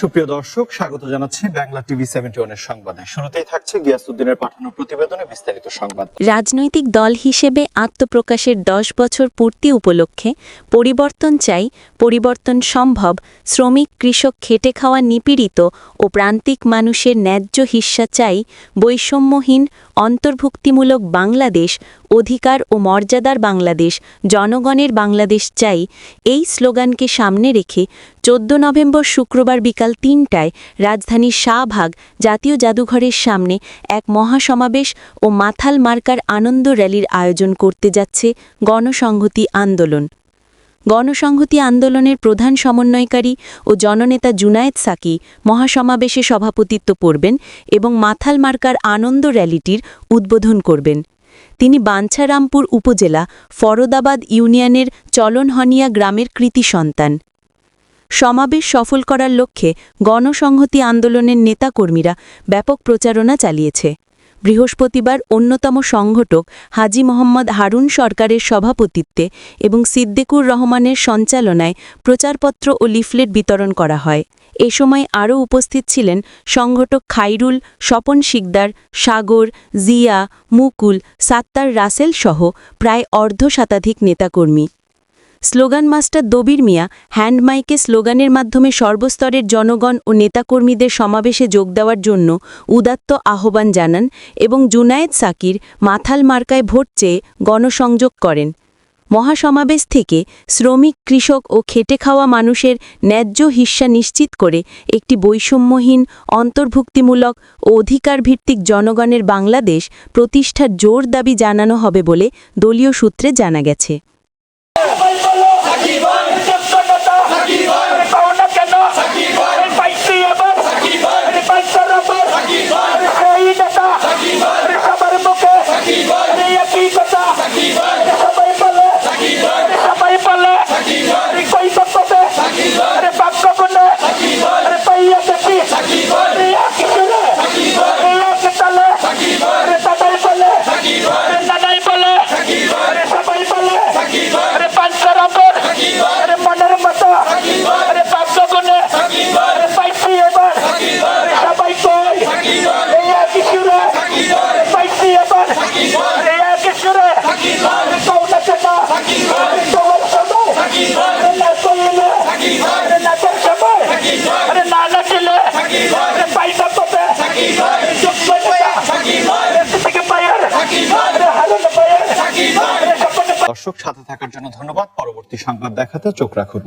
সুপ্রিয় দর্শক, স্বাগত জানাচ্ছি বাংলা টিভি সেভেন্টি সংবাদে। শুরুতেই থাকছে পাঠানো প্রতিবেদনে বিস্তারিত সংবাদ। রাজনৈতিক দল হিসেবে আত্মপ্রকাশের দশ বছর পূর্তি উপলক্ষে পরিবর্তন চাই, পরিবর্তন সম্ভব, শ্রমিক, কৃষক খেটে খাওয়া নিপীড়িত ও প্রান্তিক মানুষের ন্যায্য হিস্সা চাই, বৈষম্যহীন, অন্তর্ভুক্তিমূলক বাংলাদেশ, অধিকার ও মর্যাদার বাংলাদেশ, জনগণের বাংলাদেশ চাই। এই স্লোগানকে সামনে রেখে চোদ্দ নভেম্বর শুক্রবার বিকাল তিনটায় রাজধানীর শাহবাগ জাতীয় জাদুঘরের সামনে এক মহাসমাবেশ ও মাথাল মার্কার আনন্দ র্যালির আয়োজন করতে যাচ্ছে গণসংহতি আন্দোলন। গণসংহতি আন্দোলনের প্রধান সমন্বয়কারী ও জননেতা জুনায়েদ সাকি মহাসমাবেশে সভাপতিত্ব করবেন এবং মাথাল মার্কার আনন্দ র্যালিটির উদ্বোধন করবেন। তিনি বাঞ্ছারামপুর উপজেলা ফরদাবাদ ইউনিয়নের চলনহনিয়া গ্রামের কৃতি সন্তান। সমাবেশ সফল করার লক্ষ্যে গণসংহতি আন্দোলনের নেতাকর্মীরা ব্যাপক প্রচারণা চালিয়েছে। বৃহস্পতিবার অন্যতম সংগঠক হাজি মোহাম্মদ হারুন সরকারের সভাপতিত্বে এবং সিদ্দিকুর রহমানের সঞ্চালনায় প্রচারপত্র ও লিফলেট বিতরণ করা হয়। এ সময় আরও উপস্থিত ছিলেন সংগঠক খাইরুল, স্বপন শিকদার, সাগর, জিয়া, মুকুল, সাত্তার রাসেল সহ প্রায় অর্ধ শতাধিক নেতাকর্মী। স্লোগান মাস্টার দবির মিয়া হ্যান্ডমাইকে স্লোগানের মাধ্যমে সর্বস্তরের জনগণ ও নেতাকর্মীদের সমাবেশে যোগ দেওয়ার জন্য উদাত্ত আহ্বান জানান এবং জুনায়েদ সাকির মাথাল মার্কায় ভোট চেয়ে গণসংযোগ করেন। মহাসমাবেশ থেকে শ্রমিক, কৃষক ও খেটে খাওয়া মানুষের ন্যায্য হিস্সা নিশ্চিত করে একটি বৈষম্যহীন, অন্তর্ভুক্তিমূলক ও অধিকারভিত্তিক জনগণের বাংলাদেশ প্রতিষ্ঠার জোর দাবি জানানো হবে বলে দলীয় সূত্রে জানা গেছে। দর্শক সাথে থাকার জন্য ধন্যবাদ। পরবর্তী সংবাদ দেখাতে চোখ রাখুন।